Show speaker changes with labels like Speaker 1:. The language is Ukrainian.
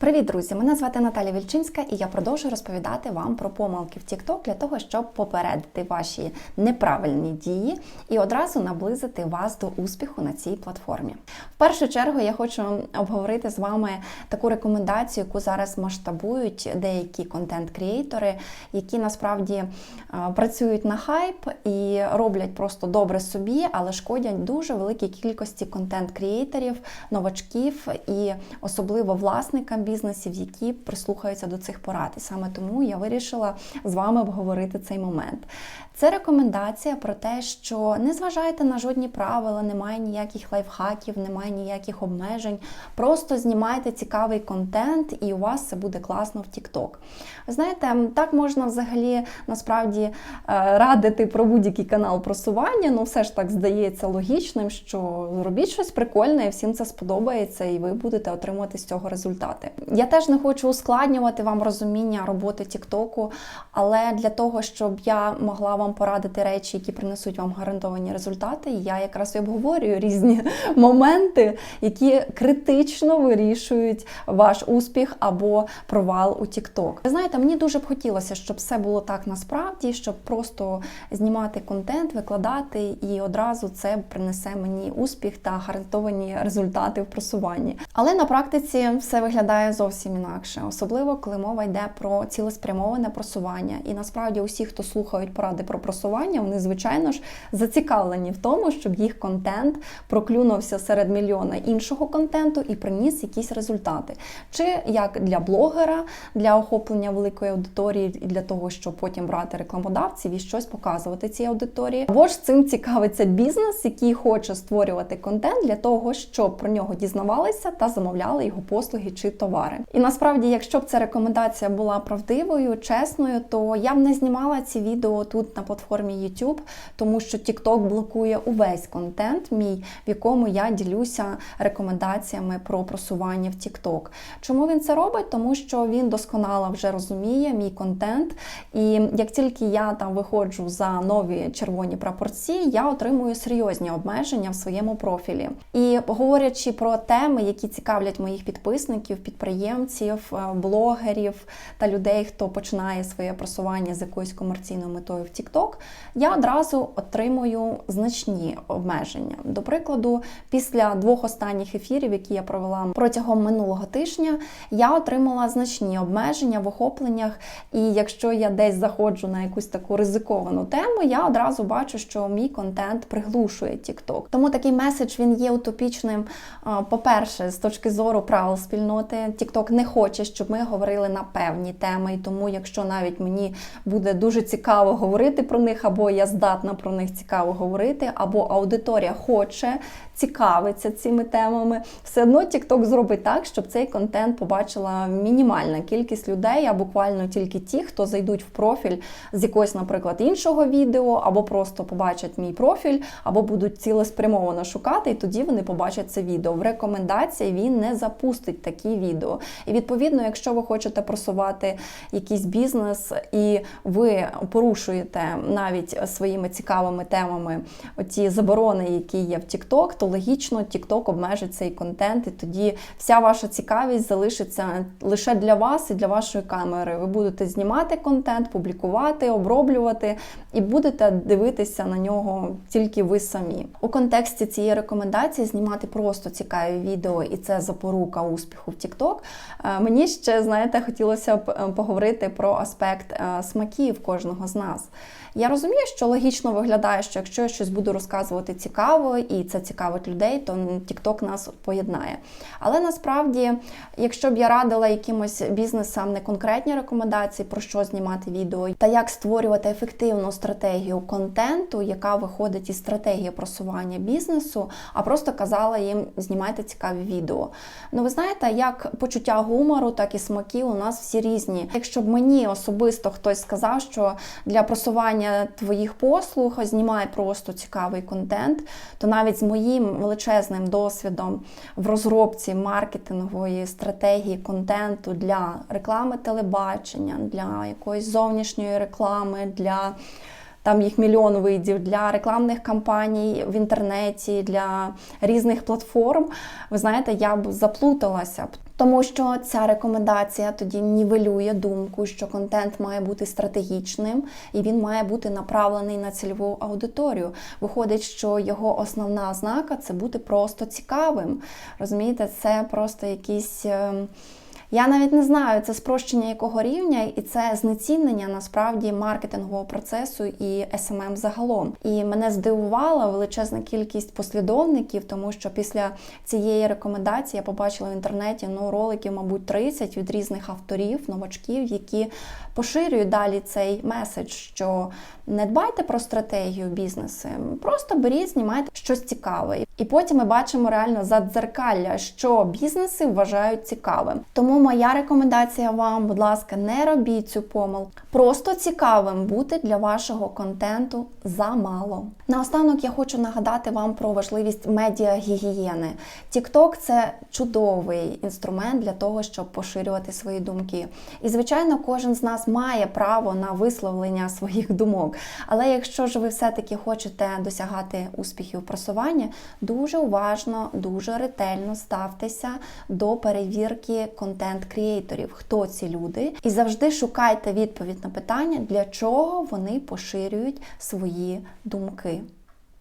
Speaker 1: Привіт, друзі! Мене звати Наталя Вільчинська, і я продовжую розповідати вам про помилки в TikTok для того, щоб попередити ваші неправильні дії і одразу наблизити вас до успіху на цій платформі. В першу чергу я хочу обговорити з вами таку рекомендацію, яку зараз масштабують деякі контент-крієйтори, які насправді е, працюють на хайп і роблять просто добре собі, але шкодять дуже великій кількості контент-крієйторів, новачків і особливо власникам бізнесів, які прислухаються до цих порад. І саме тому я вирішила з вами обговорити цей момент. Це рекомендація про те, що не зважайте на жодні правила, немає ніяких лайфхаків, немає ніяких обмежень. Просто знімайте цікавий контент, і у вас це буде класно в TikTok. Знаєте, так можна взагалі насправді е, радити про будь-який канал просування. Ну, все ж так здається логічним, що робіть щось прикольне, і всім це сподобається, і ви будете отримувати з цього результати. Я теж не хочу ускладнювати вам розуміння роботи Тіктоку, але для того, щоб я могла вам порадити речі, які принесуть вам гарантовані результати, я якраз і обговорюю різні моменти, які критично вирішують ваш успіх або провал у TikTok. Ви знаєте, мені дуже б хотілося, щоб все було так насправді, щоб просто знімати контент, викладати, і одразу це принесе мені успіх та гарантовані результати в просуванні. Але на практиці все виглядає зовсім інакше, особливо коли мова йде про цілеспрямоване просування. І насправді усі, хто слухають поради про просування, вони звичайно ж зацікавлені в тому, щоб їх контент проклюнувся серед мільйона іншого контенту і приніс якісь результати. Чи як для блогера, для охоплення великої аудиторії і для того, щоб потім брати рекламодавців і щось показувати цій аудиторії, або ж цим цікавиться бізнес, який хоче створювати контент для того, щоб про нього дізнавалися та замовляли його послуги чи товари. І насправді, якщо б ця рекомендація була правдивою, чесною, то я б не знімала ці відео тут на платформі YouTube, тому що TikTok блокує увесь контент, мій, в якому я ділюся рекомендаціями про просування в TikTok. Чому він це робить? Тому що він досконало вже розуміє мій контент, і як тільки я там виходжу за нові червоні прапорці, я отримую серйозні обмеження в своєму профілі. І говорячи про теми, які цікавлять моїх підписників, підприємців, е, блогерів та людей, хто починає своє просування з якоюсь комерційною метою в TikTok, я одразу отримую значні обмеження. До прикладу, після двох останніх ефірів, які я провела протягом минулого тижня, я отримала значні обмеження в охопленнях. І якщо я десь заходжу на якусь таку ризиковану тему, я одразу бачу, що мій контент приглушує TikTok. Тому такий меседж він є утопічним. По-перше, з точки зору правил спільноти, TikTok не хоче, щоб ми говорили на певні теми. І тому, якщо навіть мені буде дуже цікаво говорити про них, або я здатна про них цікаво говорити, або аудиторія хоче цікавиться цими темами, все одно TikTok зробить так, щоб цей контент побачила мінімальна кількість людей, а буквально тільки ті, хто зайдуть в профіль з якогось, наприклад, іншого відео, або просто побачать мій профіль, або будуть цілеспрямовано шукати, і тоді вони побачать це відео. В рекомендації він не запустить такі відео. І відповідно, якщо ви хочете просувати якийсь бізнес і ви порушуєте навіть своїми цікавими темами оті заборони, які є в TikTok, то логічно TikTok обмежить цей контент, і тоді вся ваша цікавість залишиться лише для вас і для вашої камери. Ви будете знімати контент, публікувати, оброблювати і будете дивитися на нього тільки ви самі. У контексті цієї рекомендації знімати просто цікаві відео, і це запорука успіху в TikTok. Е, мені ще, знаєте, хотілося б е, поговорити про аспект е, смаків кожного з нас. Я розумію, що логічно виглядає, що якщо я щось буду розказувати цікаво, і це цікавить людей, то TikTok нас поєднає. Але насправді, якщо б я радила якимось бізнесам не конкретні рекомендації, про що знімати відео, та як створювати ефективну стратегію контенту, яка виходить із стратегії просування бізнесу, а просто казала їм знімайте цікаві відео. Ну, ви знаєте, як почуття гумору, так і смаки у нас всі різні. Якщо б мені особисто хтось сказав, що для просування твоїх послуг, знімай просто цікавий контент, то навіть з моїм величезним досвідом в розробці маркетингової стратегії контенту для реклами телебачення, для якоїсь зовнішньої реклами, для там їх мільйон видів для рекламних кампаній в інтернеті, для різних платформ. Ви знаєте, я б заплуталася. б. Тому що ця рекомендація тоді нівелює думку, що контент має бути стратегічним і він має бути направлений на цільову аудиторію. Виходить, що його основна ознака це бути просто цікавим. Розумієте, це просто якісь. Я навіть не знаю, це спрощення якого рівня, і це знецінення насправді маркетингового процесу і SMM загалом. І мене здивувала величезна кількість послідовників, тому що після цієї рекомендації я побачила в інтернеті ну роликів, мабуть, 30 від різних авторів, новачків, які поширюють далі цей меседж, що не дбайте про стратегію бізнесу, просто беріть, знімайте щось цікаве. І потім ми бачимо реально задзеркалля, що бізнеси вважають цікавим. Тому моя рекомендація вам, будь ласка, не робіть цю помилку. Просто цікавим бути для вашого контенту замало. Наостанок я хочу нагадати вам про важливість медіагігієни. TikTok – це чудовий інструмент для того, щоб поширювати свої думки. І, звичайно, кожен з нас має право на висловлення своїх думок. Але якщо ж ви все-таки хочете досягати успіхів просування, дуже уважно, дуже ретельно ставтеся до перевірки контент-крієйторів, хто ці люди, і завжди шукайте відповідь на питання, для чого вони поширюють свої думки.